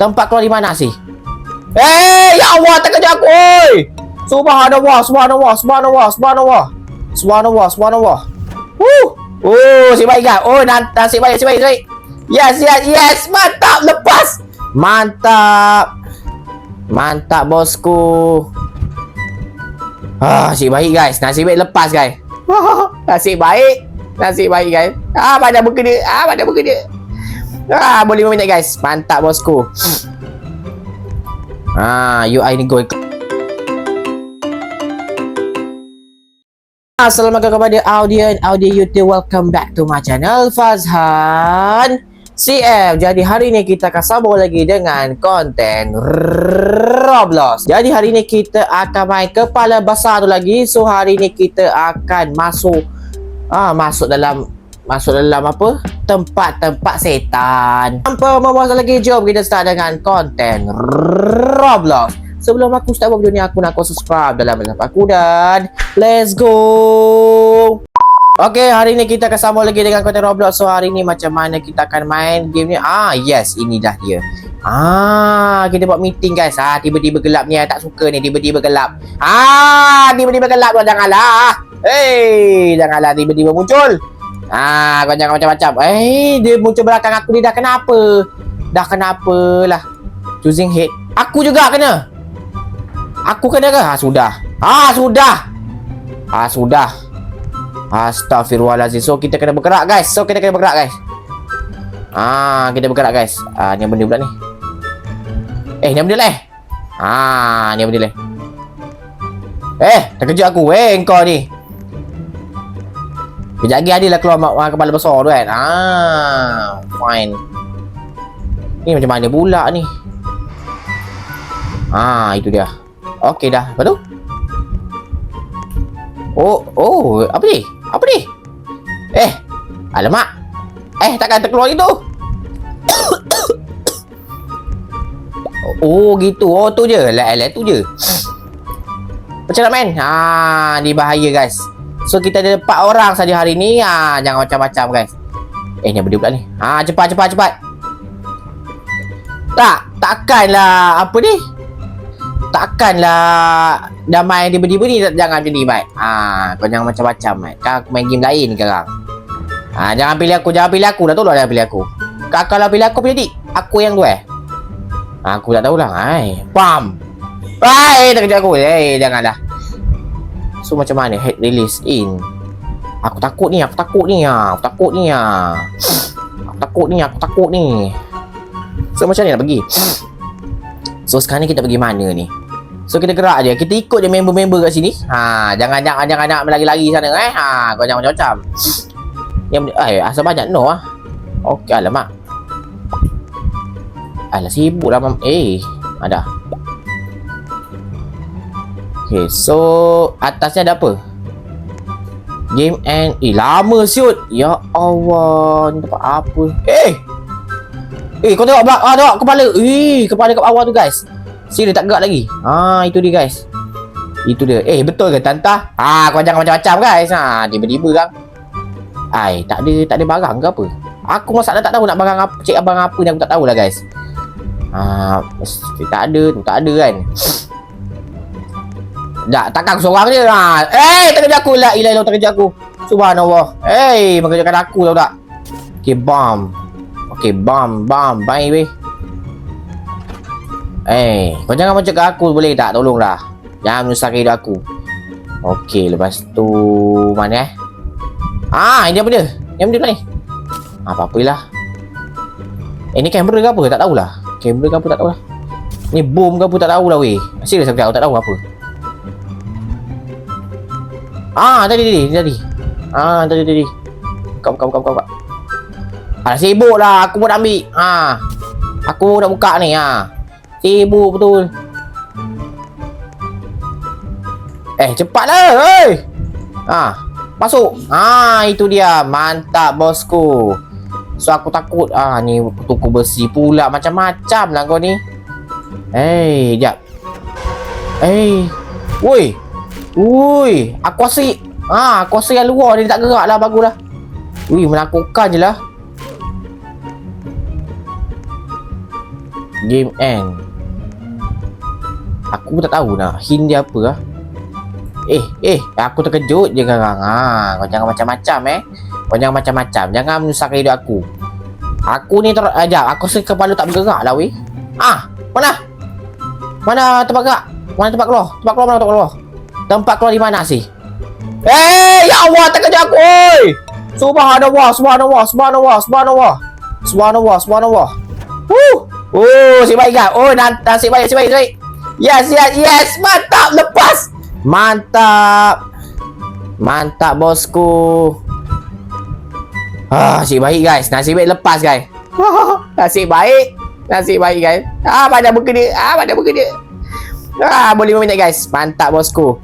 Tempat keluar di mana sih? Eh, ya Allah, terkejut aku, oi! Subhanallah, subhanallah, subhanallah, subhanallah. Subhanallah, subhanallah. Wuh! Oh, si baik kan? Oh, nan- nasib baik, nasib baik, nasib baik. Yes, yes, yes. Mantap, lepas. Mantap. Mantap, bosku. Ah, nasib baik, guys. Nasib baik lepas, guys. nasib baik. Nasib baik, guys. Ah, banyak bekerja. Ah, banyak bekerja. Ah, boleh 5 minit, guys. Mantap, bosku. Ah, UI ni goal. Assalamualaikum kepada audien audio YouTube welcome back to my channel Fazhan CF Jadi hari ni kita akan sambung lagi dengan konten Roblox Jadi hari ni kita akan main kepala besar tu lagi So hari ni kita akan masuk ah Masuk dalam Masuk dalam apa? Tempat-tempat setan. Tanpa membuang lagi Jom kita start dengan konten Roblox. Sebelum aku start buat video ni Aku nak kau subscribe dalam channel aku Dan Let's go. Okay hari ni kita akan sambung lagi dengan konten Roblox. So hari ni macam mana kita akan main game ni? Ah yes ini dah dia. Ah kita buat meeting guys. Ah tiba-tiba gelap ni Tak suka ni. Tiba-tiba gelap. Ah tiba-tiba gelap kau janganlah. Hey janganlah tiba-tiba muncul Ah kau jangan macam-macam Eh dia muncul belakang aku ni dah kenapa Dah kenapa lah Choosing head Aku juga kena Aku kena ke? Ha sudah. Ha sudah. Ha sudah. Astaghfirullahalazim. So kita kena bergerak guys. So kita kena bergerak guys. Ah, kita bergerak guys. Ah, ni benda pula ni. Eh, ni benda lah. Ah, ni benda lah. Eh, terkejut aku. Eh, kau ni. Kejap lagi adalah keluar mak, mak kepala besar tu kan. Ah, fine. Ni macam mana pula ni? Ah, itu dia. Okey dah. Lepas tu? Oh, oh, apa ni? Apa ni? Eh, alamak. Eh, takkan terkeluar itu. oh, gitu. Oh, tu je. Lah, lah, tu je. Macam mana, man? Ha, ni bahaya, guys. So, kita ada 4 orang saja hari ni. Ha, jangan macam-macam, guys. Eh, ni apa pula ni? Ha, cepat, cepat, cepat. Tak, takkanlah apa ni? Takkanlah dah main tiba-tiba ni jangan macam ni baik. Ha, kau jangan macam-macam. Kau aku main game lain sekarang. Ha, jangan pilih aku, jangan pilih aku. Dah tolong jangan pilih aku. Kau kalau pilih aku pilih dik. Aku yang. Ha, aku tak tahulah. Hai, pam. Hai, tak kerja aku. Eh, janganlah. So macam mana head release in? Aku takut ni, aku takut ni ah. Aku takut ni ah. Aku takut ni, aku takut ni. So macam ni nak pergi? So sekarang ni kita pergi mana ni? So kita gerak je. Kita ikut je member-member kat sini. Ha, jangan jangan jangan nak lagi-lagi sana eh. Ha, kau jangan macam-macam. Yang eh asal banyak no ah. Okey alamak. Alah sibuk lah mam. Eh, ada. Okay, so atasnya ada apa? Game and Eh, lama siut. Ya Allah, ni dapat apa? Eh! Eh, kau tengok ah, tengok kepala. Eh, kepala kat bawah tu guys. Sini tak gerak lagi. Ah, itu dia guys. Itu dia. Eh, betul ke tanta? Ah, kau jangan macam-macam guys. Ha, tiba-tiba kan. Ai, tak ada tak ada barang ke apa? Aku masak dah tak tahu nak barang apa, cek abang apa ni aku tak tahulah guys. Ah, tak ada, tak ada kan. Tak, takkan seorang je ha. Eh, terkejut aku lah. Ilah ilah terkejut aku. Subhanallah. Eh, mengerjakan aku tahu tak? Okay, bomb. Okay, bomb, bomb. Baik, weh. Eh, kau jangan macam kat aku boleh tak? Tolonglah. Jangan menyusahkan hidup aku. Okey, lepas tu mana eh? Ah, ini apa dia? Yang apa dia ni? Apa-apalah. Eh, ni kamera ke apa? Tak tahulah. Kamera ke apa tak tahulah. Ni bom ke apa tak tahulah weh. Serius cakap, aku tak tahu apa. Ah, tadi tadi, tadi. Ah, tadi tadi. Buka buka buka. buka. Ah, sibuk lah. Aku nak ambil. Ha. Aku nak buka ni. Ha. Sibuk betul. Eh, cepatlah. Hei. Ha. Masuk. Ha, itu dia. Mantap, bosku. So, aku takut. Ah, ni tuku besi pula. Macam-macam lah kau ni. Hei, jap. Hei. Woi. Woi. Aku rasa... Ha, aku rasa yang luar ni tak gerak lah. Baguslah. Wih, menakutkan je lah. Game end. Aku pun tak tahu nak hint dia apa lah. Eh, eh, aku terkejut je sekarang. Ha, kau jangan macam-macam eh. Kau jangan macam-macam. Jangan menyusahkan hidup aku. Aku ni ter... Ajak, aku rasa kepala tak bergerak lah weh. Ah, mana? Mana tempat gerak? Mana tempat keluar? Tempat keluar mana tempat keluar? Tempat keluar di mana sih? Eh, ya Allah, terkejut aku, oi! Subhanallah, subhanallah, subhanallah, subhanallah. Subhanallah, subhanallah. Wuh! Oh, si baik kan? Oh, nan- nasib baik, nasib baik, nasib baik. Yes, yes, yes. Mantap, lepas. Mantap. Mantap, bosku. Ah, nasib baik, guys. Nasib baik lepas, guys. nasib baik. Nasib baik, guys. Ah, pada berkedip. Ah, pada berkedip. Ah, boleh 5 minit, guys. Mantap, bosku.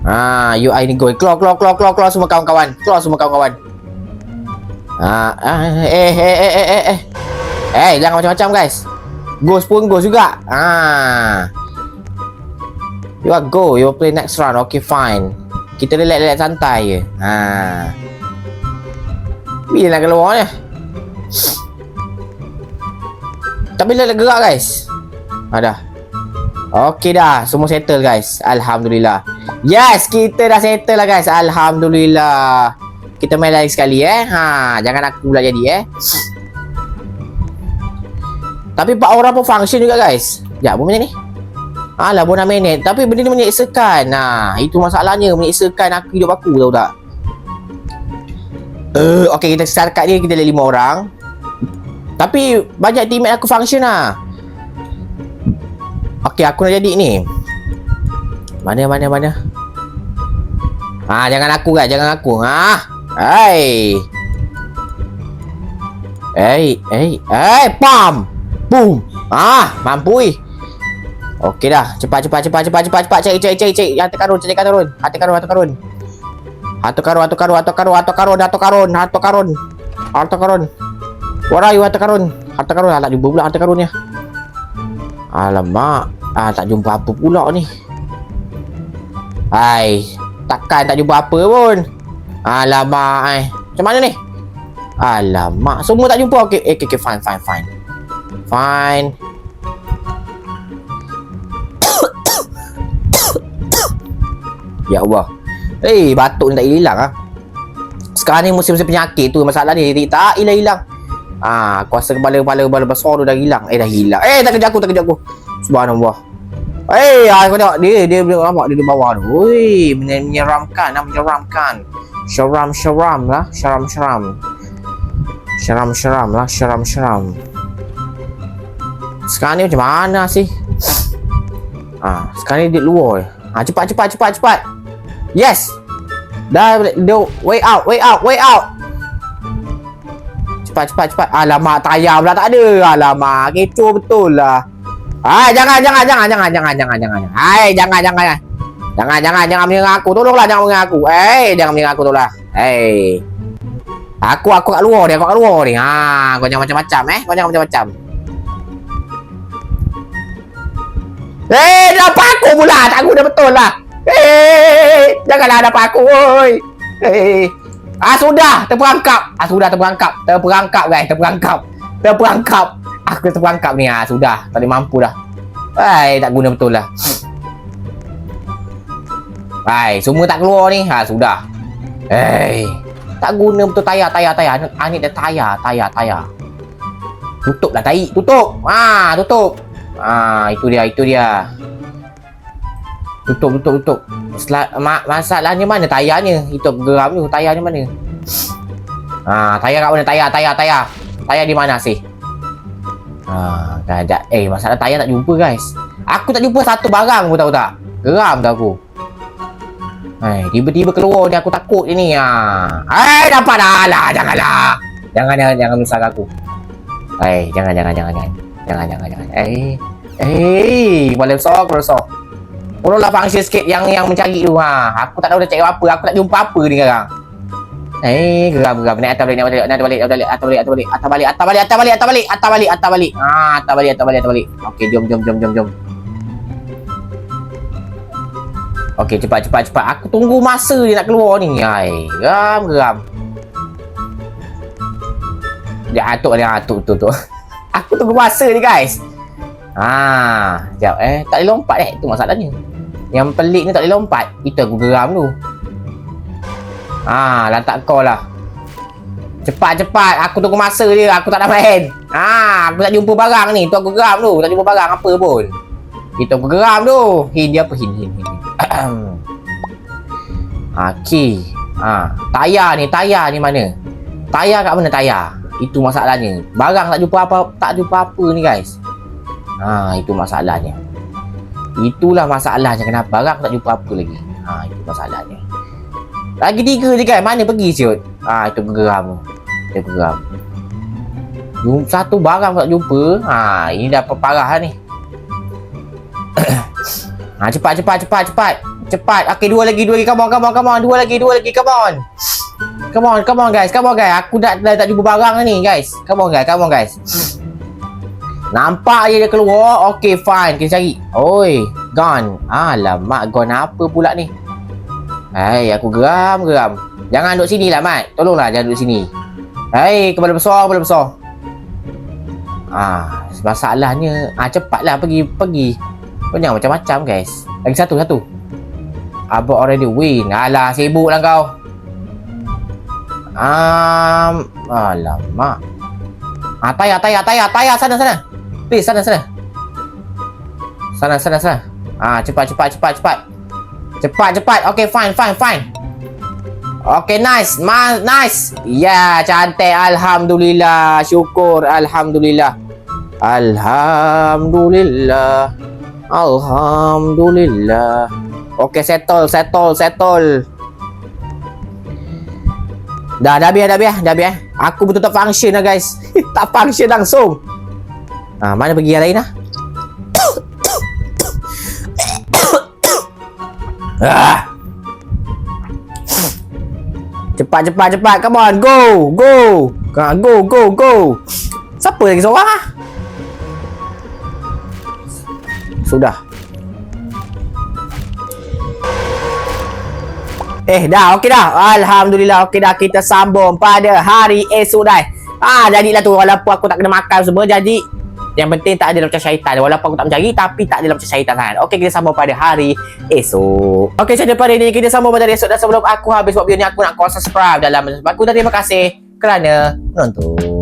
Ah, UI ni go. Keluar, keluar, keluar, keluar, keluar semua kawan-kawan. Keluar semua kawan-kawan. Ah, ah, eh, eh, eh, eh, eh, eh. Eh, jangan macam-macam, guys. Ghost pun ghost juga. Ah. You are go. You play next round. Okay, fine. Kita relax-relax santai je. Ha. Bila nak keluar ni? Tapi dah gerak, guys. Ada. Okey dah. Semua settle, guys. Alhamdulillah. Yes, kita dah settle lah, guys. Alhamdulillah. Kita main lagi sekali, eh. Ha, jangan aku pula jadi, eh. Tapi empat orang pun function juga guys apa macam ni? Alah, 6 minit Tapi benda ni menyeksakan Nah, itu masalahnya Menyeksakan aku hidup aku tahu tak? Uh, okay, kita start kat dia Kita ada 5 orang Tapi banyak teammate aku function lah Okay, aku nak jadi ni Mana, mana, mana Ah, jangan aku kan, jangan aku Ah, Hai Hey, hey, hey, pam Boom. Ah, mampu. Okey dah. Cepat cepat cepat cepat cepat cepat cari cari cari cari. Hantu karun, cari karun. Hantu karun, hantu karun. Hantu karun, hantu karun, hantu karun, hantu karun, hantu karun, hantu karun. Hantu karun. You, hantu karun? Hantu karun, tak jumpa pula hantu karunnya. Alamak. Ah, tak jumpa apa pula ni. Hai, takkan tak jumpa apa pun. Alamak, eh. Macam mana ni? Alamak, semua tak jumpa. Okey, eh, okey, okay, fine, fine, fine. Fine. ya Allah. Eh, hey, batuk ni tak hilang ah. Sekarang ni musim-musim penyakit tu masalah ni tak hilang-hilang. Ah, kuasa kepala-kepala kepala besar tu dah hilang. Eh dah hilang. Eh tak kejap aku, tak kejap aku. Subhanallah. Eh, hey, aku tengok dia dia dia nampak dia di bawah tu. Oi, menyeramkan, nak menyeramkan. Syaram syaram lah, syaram syaram. Syaram syaram lah, syaram syaram. Sekarang ni macam mana sih? Ah, sekarang ni di luar. Ah, cepat cepat cepat cepat. Yes. Dah dia way out, way out, way out. Cepat cepat cepat. Alamak, tayar pula tak ada. Alamak, kecoh betul lah. Ah, jangan jangan jangan jangan jangan jangan jangan. Hai, jangan jangan. Jangan jangan jangan menyerang aku. Tolonglah jangan menyerang aku. Hey, jangan menyerang aku tolonglah. Hey. Aku aku kat luar dia, aku kat luar ni. Ha, kau jangan macam-macam eh. Kau jangan macam-macam. Eh, dapat aku pula. Tak guna betul lah. Eh, janganlah dapat aku. Oi. Eh. Ah, sudah. Terperangkap. Ah, sudah terperangkap. Terperangkap, guys. Terperangkap. Terperangkap. Aku terperangkap ni. Ah, sudah. Tak boleh mampu dah. Hai, tak guna betul lah. Hai, semua tak keluar ni. Ha, sudah. Eh, tak guna betul tayar, tayar, tayar. Ah, ni dah tayar, tayar, tayar. Tutup lah. Tutup. Ha, tutup. Ah, itu dia, itu dia. Tutup, tutup, tutup. Ma- masalahnya mana tayarnya? Itu geram tu, tayarnya mana? Ah, tayar kat mana? Tayar, tayar, tayar. Tayar di mana sih? Ah, tak ada. Eh, masalah tayar tak jumpa, guys. Aku tak jumpa satu barang pun tahu tak? Geram tak aku. Eh, tiba-tiba keluar ni aku takut ini ah. Eh, dapat dah lah, janganlah. Jangan jangan jangan menyusahkan aku. Eh, jangan jangan jangan jangan. Jangan jangan jangan. Eh. Eh, boleh besar, boleh besar. Tolonglah function sikit yang yang mencari tu ha. Aku tak tahu dah cari apa, aku tak jumpa apa ni sekarang. Eh, geram geram. Naik atas balik, naik balik, naik balik, naik balik, atas balik, atas balik, atas balik, atas balik, atas balik, atas balik, atas balik, atas balik. Ah, atas balik, atas balik, atas balik. Okey, jom, jom, jom, jom, jom. Okey, cepat, cepat, cepat. Aku tunggu masa dia nak keluar ni. Ai, geram, geram. Dia atuk, dia atuk, tu, tu. Aku tunggu masa ni guys. Ha, sekejap eh. Tak boleh lompat eh. Itu masalahnya. Yang pelik ni tak boleh lompat. Itu aku geram tu. Ha, lantak kau lah. Cepat cepat. Aku tunggu masa dia. Aku tak nak main. Ha, aku tak jumpa barang ni. Tu aku geram tu. Tak jumpa barang apa pun. Itu aku geram tu. Hin dia apa? Hin, hin, hin. hin. ha, key. Ha, tayar ni. Tayar ni mana? Tayar kat mana tayar? Itu masalahnya. Barang tak jumpa apa tak jumpa apa ni guys. Ha, itu masalahnya. Itulah masalahnya kenapa barang tak jumpa apa lagi. Ha, itu masalahnya. Lagi tiga je kan. Mana pergi siut? Ha, itu geram tu. Dia geram. Satu barang tak jumpa. Ha, ini dah parah ni. ha, cepat, cepat, cepat, cepat. Cepat. Okey, dua lagi, dua lagi. Come on, come on, come on. Dua lagi, dua lagi. Come on. Come on, come on guys. Come on guys. Aku dah, dah tak jumpa barang ni guys. Come on guys, come on guys. Nampak je dia keluar. Okay, fine. Kita cari. Oi, gone. Alamak, gone apa pula ni? Hai, aku geram, geram. Jangan duduk sini lah, Mat. Tolonglah jangan duduk sini. Hai, kepala besar, kepala besar. Ah, masalahnya, ah cepatlah pergi, pergi. Kau jangan macam-macam, guys. Lagi satu, satu. Abang already win. Alah, sibuk lah kau. Um, alamak. Ah, tayar, tayar, tayar, tayar. Sana, sana. Please, sana, sana. Sana, sana, sana. Ah, cepat, cepat, cepat, cepat. Cepat, cepat. Okay, fine, fine, fine. Okay, nice. Ma nice. Ya, yeah, cantik. Alhamdulillah. Syukur. Alhamdulillah. Alhamdulillah. Alhamdulillah. Okay, settle, settle, settle. Dah, dah biar, dah biar, dah biar. Aku betul tak function lah guys. tak function langsung. Ah, mana pergi yang lain lah? ah. Cepat, cepat, cepat. Come on, go, go. Go, go, go. Siapa lagi seorang ah? Sudah. Eh dah okey dah. Alhamdulillah okey dah kita sambung pada hari esok dah. Ah jadilah tu walaupun aku tak kena makan semua jadi yang penting tak ada macam syaitan walaupun aku tak mencari tapi tak ada macam syaitan kan. Okey kita sambung pada hari esok. Okey jadi pada ini kita sambung pada hari esok dan sebelum aku habis buat video ni aku nak kau subscribe dalam aku terima kasih kerana menonton.